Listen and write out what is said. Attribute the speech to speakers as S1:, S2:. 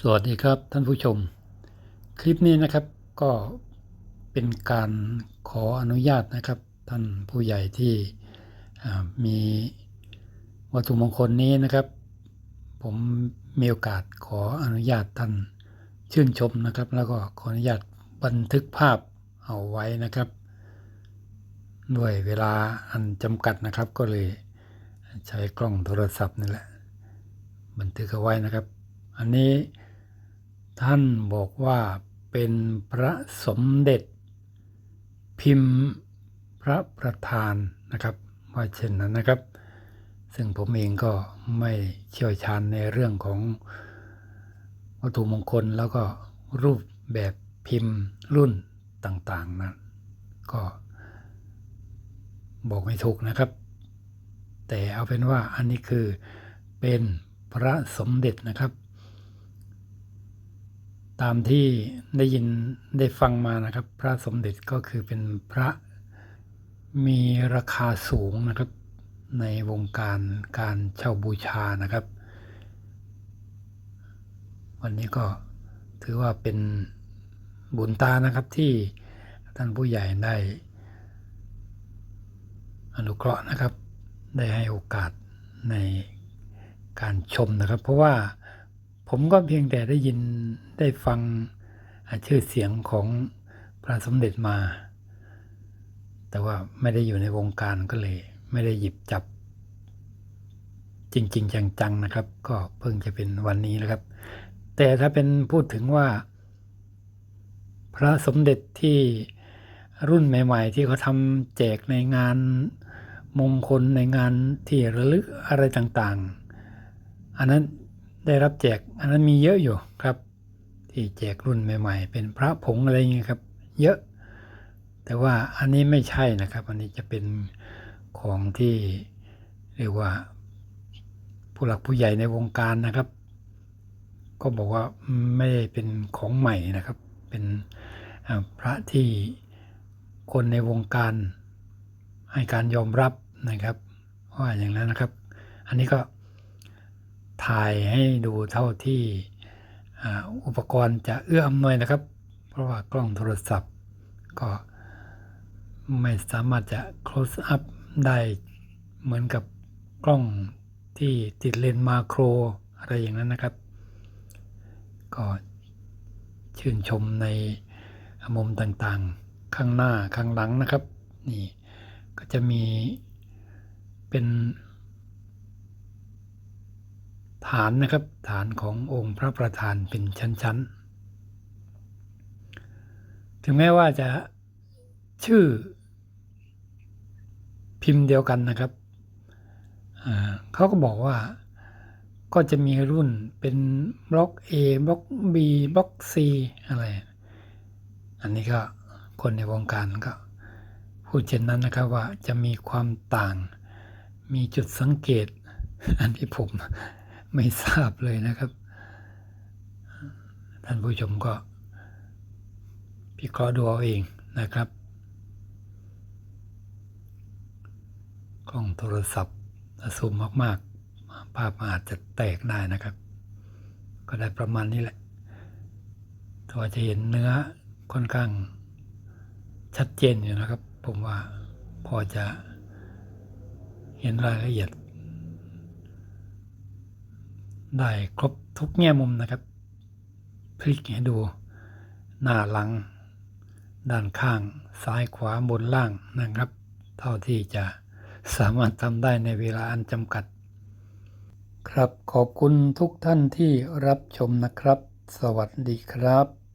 S1: สวัสดีครับท่านผู้ชม คลิปนี้นะครับก็เป็นการขออนุญาตนะครับ ท่านผู้ใหญ่ที่มีวัตถุมงคลนี้นะครับ ผมมีโอกาสขออนุญาตท่านชื่นชมนะครับ แล้วก็ขออนุญาตบันทึกภาพเอาไว้นะครับ ด้วยเวลาอันจำกัดนะครับ ก็เลยใช้กล้องโทรศัพท์นี่แหละบันทึกเอาไว้นะครับ อันนี้ ท่านบอกว่าเป็นพระสมเด็จ พิมพ์พระประธานนะครับว่าเช่นนั้นนะครับ ซึ่งผมเองก็ไม่เชี่ยวชาญในเรื่องของวัตถุมงคลแล้วก็รูปแบบพิมพ์รุ่นต่างๆนะก็บอกไม่ถูกนะครับ แต่เอาเป็นว่าอันนี้คือเป็นพระสมเด็จนะครับ ตามที่ได้ยินได้ฟังมานะครับ พระสมเด็จก็คือเป็นพระมีราคาสูงนะครับ ในวงการการเช่าบูชานะครับ วันนี้ก็ถือว่าเป็นบุญตานะครับที่ท่านผู้ใหญ่ได้ อนุเคราะห์นะครับ ได้ให้โอกาสในการชมนะครับ เพราะว่า ผมก็เพียงแต่ได้ยินได้ฟังชื่อเสียงของพระสมเด็จมา แต่ว่าไม่ได้อยู่ในวงการก็เลย ไม่ได้หยิบจับ จริง ๆ จังๆนะครับ ก็เพิ่งจะเป็นวันนี้นะครับ แต่ถ้าเป็นพูดถึงว่า พระสมเด็จที่รุ่นใหม่ ๆ ที่เขาทำแจกในงานมงคลในงานที่ระลึกอะไรต่าง ๆ อันนั้น ได้รับแจกอันนั้นมีเยอะอยู่ครับ ที่แจกรุ่นใหม่ ๆ เป็นพระผงอะไรอย่างเงี้ยครับ เยอะ แต่ว่าอันนี้ไม่ใช่นะครับ อันนี้จะเป็นของที่เรียกว่า ผู้หลักผู้ใหญ่ในวงการนะครับ ก็บอกว่าไม่ได้เป็นของใหม่นะครับ เป็นพระที่คนในวงการให้การยอมรับนะครับว่าอย่างนั้นนะครับ อันนี้ก็ ถ่ายให้ดูเท่าที่ออุปกรณ์จะเอื้ออำนวยนะครับ เพราะว่ากล้องโทรศัพท์ ก็ไม่สามารถจะ close up ได้เหมือนกับกล้องที่ติดเลนส์มาโครอะไรอย่างนั้นนะครับ ก็ชื่นชมในมุมต่างๆ ข้างหน้าข้างหลังนะครับ นี่ก็จะมีเป็น ฐานนะครับ ฐานขององค์พระประธานเป็นชั้นๆ ถึงแม้ว่าจะชื่อพิมพ์เดียวกันนะครับ เขาก็บอกว่าก็จะมีรุ่นเป็นบล็อก A บล็อก B บล็อก C อะไร อันนี้ก็คนในวงการก็พูดเช่นนั้นนะครับว่าจะมีความต่าง มีจุดสังเกต อันที่ผม ไม่ทราบเลยนะครับ ท่านผู้ชมก็พิเคราะห์ดูเอาเองนะครับกล้องโทรศัพท์ถ้าซูมมาก ๆ ภาพอาจจะแตกได้นะครับ ก็ได้ประมาณนี้แหละตัวจะเห็นเนื้อค่อนข้างชัดเจนอยู่นะครับ ผมว่าพอจะเห็นรายละเอียด ได้ครบทุกแง่มุมนะครับ พลิกให้ดู หน้าหลัง ด้านข้าง ซ้ายขวาบนล่างนะครับ เท่าที่จะสามารถทำได้ในเวลาอันจำกัด ครับขอบคุณทุกท่านที่รับชมนะครับ สวัสดีครับ